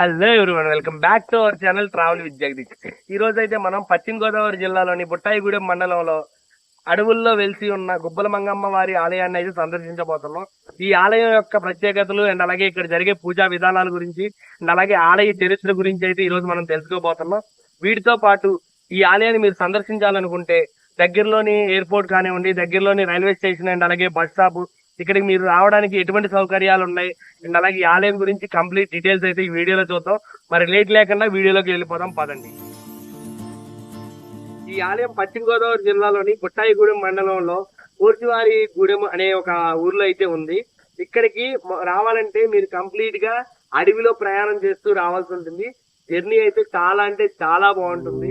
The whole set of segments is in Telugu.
Hello everyone welcome back to our channel travel with Jagadish. ఈ రోజు అయితే మనం పశ్చిమ గోదావరి జిల్లాలోని బుట్టాయిగూడెం మండలంలో అడవుల్లో వెలిసి ఉన్న గుబ్బల మంగమ్మ వారి ఆలయాన్ని అయితే సందర్శించబోతున్నాం. ఈ ఆలయం యొక్క ప్రత్యేకతలు అండ్ అలాగే ఇక్కడ జరిగే పూజా విధానాల గురించి అండ్ అలాగే ఆలయ చరిత్ర గురించి అయితే ఈ రోజు మనం తెలుసుకోబోతున్నాం. వీటితో పాటు ఈ ఆలయాన్ని మీరు సందర్శించాలనుకుంటే దగ్గరలోని ఎయిర్పోర్ట్ కానివ్వండి దగ్గరలోని రైల్వే స్టేషన్ అండ్ అలాగే బస్ స్టాప్ ఇక్కడికి మీరు రావడానికి ఎటువంటి సౌకర్యాలు ఉన్నాయి? అండ్ అలాగే ఈ ఆలయం గురించి కంప్లీట్ డీటెయిల్స్ అయితే ఈ వీడియోలో చూద్దాం. మరి లేట్ లేకుండా వీడియోలోకి వెళ్ళిపోదాం పదండి. ఈ ఆలయం పశ్చిమ గోదావరి జిల్లాలోని గుట్టాయిగూడెం మండలంలో పూర్తివారి గూడెం అనే ఒక ఊర్లో అయితే ఉంది. ఇక్కడికి రావాలంటే మీరు కంప్లీట్గా అడవిలో ప్రయాణం చేస్తూ రావాల్సి ఉంటుంది. జర్నీ అయితే చాలా అంటే చాలా బాగుంటుంది.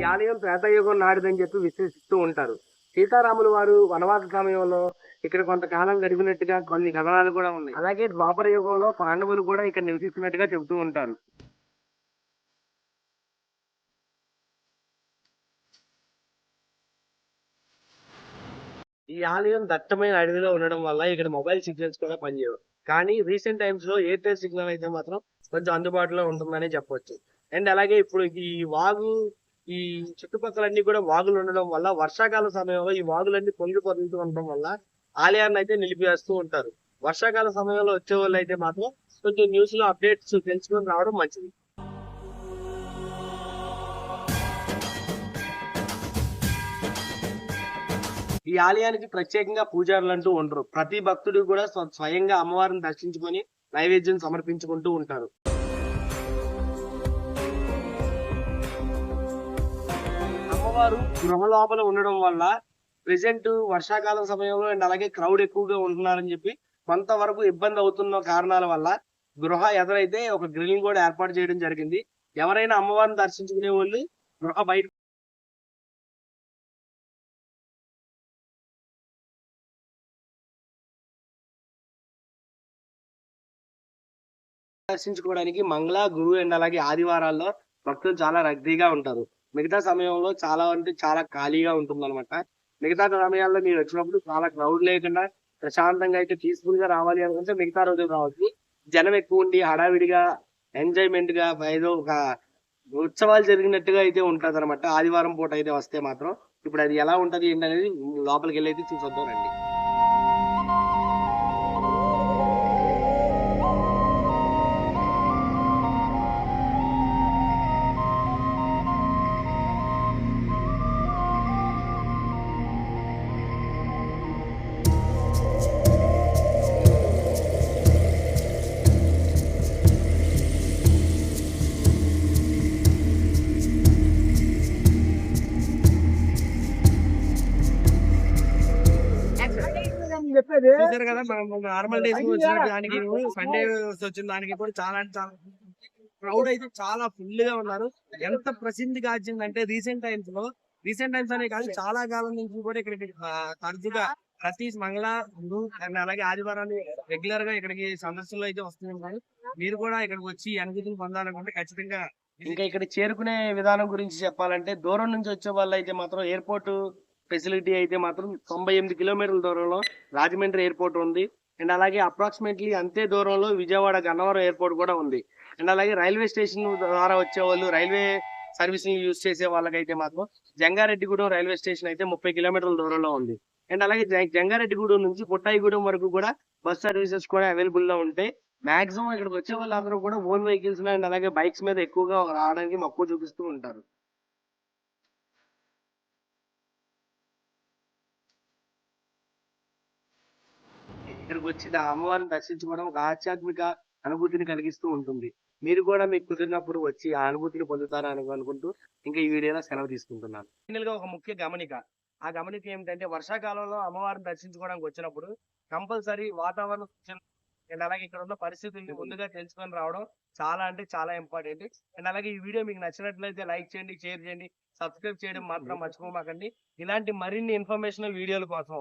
ఈ ఆలయం త్రేతాయుగం నాటిదని చెప్పి విశ్వసిస్తూ ఉంటారు. సీతారాములు వారు వనవాస సమయంలో ఇక్కడ కొంతకాలం గడిపినట్టుగా కొన్ని కథనాలు కూడా ఉన్నాయి. అలాగే ద్వాపర యుగంలో పాండవులు కూడా ఇక్కడ నివసిస్తున్నట్టుగా చెబుతూ ఉంటారు. ఈ ఆలయం దట్టమైన అడవిలో ఉండడం వల్ల ఇక్కడ మొబైల్ సిగ్నల్స్ కూడా పనిచేయవు. కానీ రీసెంట్ టైమ్స్లో ఎయిర్టెల్ సిగ్నల్ అయితే మాత్రం కొంచెం అందుబాటులో ఉంటుందని చెప్పొచ్చు. అండ్ అలాగే ఇప్పుడు ఈ వాగు ఈ చుట్టుపక్కలన్నీ కూడా వాగులు ఉండడం వల్ల వర్షాకాల సమయంలో ఈ వాగులన్నీ పొంగి పొందుతూ ఉండడం వల్ల ఆలయాన్ని అయితే నిలిపివేస్తూ ఉంటారు. వర్షాకాల సమయంలో వచ్చే వాళ్ళు అయితే మాత్రం కొంచెం న్యూస్లో అప్డేట్స్ తెలుసుకొని రావడం మంచిది. ఈ ఆలయానికి ప్రత్యేకంగా పూజారులు అంటూ ఉండరు. ప్రతి భక్తుడు కూడా స్వ- స్వయంగా అమ్మవారిని దర్శించుకొని నైవేద్యం సమర్పించుకుంటూ ఉంటారు. వారు గృహ లోపల ఉండడం వల్ల ప్రెసెంట్ వర్షాకాలం సమయంలో అండ్ అలాగే క్రౌడ్ ఎక్కువగా ఉంటున్నారని చెప్పి కొంతవరకు ఇబ్బంది అవుతున్న కారణాల వల్ల గృహ ఎదురైతే ఒక గ్రిల్ కూడా ఏర్పాటు చేయడం జరిగింది. ఎవరైనా అమ్మవారిని దర్శించుకునే వాళ్ళు గృహ బయట దర్శించుకోవడానికి మంగళ గురు అండ్ అలాగే ఆదివారాల్లో భక్తులు చాలా రద్దీగా ఉంటారు. మిగతా సమయంలో చాలా అంటే చాలా ఖాళీగా ఉంటుంది అనమాట మిగతా సమయాల్లో మీరు వచ్చినప్పుడు చాలా క్రౌడ్ లేకుండా ప్రశాంతంగా అయితే పీస్ఫుల్గా రావాలి అనుకుంటే మిగతా రోజు రావచ్చు. జనం ఎక్కువ ఉండి హడావిడిగా ఎంజాయ్మెంట్గా ఏదో ఒక ఉత్సవాలు జరిగినట్టుగా అయితే ఉంటుంది అనమాట ఆదివారం పూట అయితే వస్తే మాత్రం. ఇప్పుడు అది ఎలా ఉంటది ఏంటనేది లోపలికి వెళ్ళి అయితే చూసొద్దాం రండి. చూసారు కదా మనం నార్మల్ డేస్ వచ్చిన దానికి సండే వచ్చిన దానికి కూడా చాలా అంటే చాలా క్రౌడ్ అయితే చాలా ఫుల్గా ఉన్నారు. ఎంత ప్రసిద్ధి గాంచిందంటే రీసెంట్ టైమ్స్లో రీసెంట్ టైమ్స్ అనే కాదు చాలా కాలం నుంచి కూడా ఇక్కడికి తరచుగా ప్రతి మంగళ గురు అండ్ అలాగే ఆదివారాన్ని రెగ్యులర్గా ఇక్కడికి సందర్శనలు అయితే వస్తుంటారు మీరు. కూడా ఇక్కడికి వచ్చి అనుభూతిని పొందాలనుకుంటే ఖచ్చితంగా ఇంకా ఇక్కడ చేరుకునే విధానం గురించి చెప్పాలంటే దూరం నుంచి వచ్చే వాళ్ళు అయితే మాత్రం ఎయిర్పోర్ట్ ఫెసిలిటీ అయితే మాత్రం తొంభై ఎనిమిది కిలోమీటర్ల దూరంలో రాజమండ్రి ఎయిర్పోర్ట్ ఉంది. అండ్ అలాగే అప్రాక్సిమేట్లీ అంతే దూరంలో విజయవాడ గన్నవరం ఎయిర్పోర్ట్ కూడా ఉంది. అండ్ అలాగే రైల్వే స్టేషన్ ద్వారా వచ్చే వాళ్ళు రైల్వే సర్వీసింగ్ యూజ్ చేసే వాళ్ళకైతే మాత్రం జంగారెడ్డిగూడెం రైల్వే స్టేషన్ అయితే ముప్పై కిలోమీటర్ల దూరంలో ఉంది. అండ్ అలాగే జంగారెడ్డిగూడెం నుంచి పుట్టాయిగూడెం వరకు కూడా బస్ సర్వీసెస్ కూడా అవైలబుల్లో ఉంటాయి మాక్సిమం ఇక్కడికి వచ్చే వాళ్ళందరూ కూడా ఓన్ వెహికల్స్ అండ్ అలాగే బైక్స్ మీద ఎక్కువగా రావడానికి మక్కువ చూపిస్తూ ఉంటారు. ఇక్కడికి వచ్చిన అమ్మవారిని దర్శించుకోవడం ఒక ఆధ్యాత్మిక అనుభూతిని కలిగిస్తూ ఉంటుంది. మీరు కూడా మీకు కుదిరినప్పుడు వచ్చి ఆ అనుభూతిని పొందుతారని అనుకుంటూ ఇంకా ఈ వీడియోలో సెలవు తీసుకుంటున్నాను. ఫైనల్గా ఒక ముఖ్య గమనిక. ఆ గమనిక ఏమిటంటే వర్షాకాలంలో అమ్మవారిని దర్శించుకోవడానికి వచ్చినప్పుడు కంపల్సరీ వాతావరణ అండ్ అలాగే ఇక్కడ ఉన్న పరిస్థితుల్ని ముందుగా తెలుసుకొని రావడం చాలా అంటే చాలా ఇంపార్టెంట్. అండ్ అలాగే ఈ వీడియో మీకు నచ్చినట్లయితే లైక్ చేయండి షేర్ చేయండి సబ్స్క్రైబ్ చేయడం మాత్రం మర్చిపోమాకండి. ఇలాంటి మరిన్ని ఇన్ఫర్మేషనల్ వీడియోల కోసం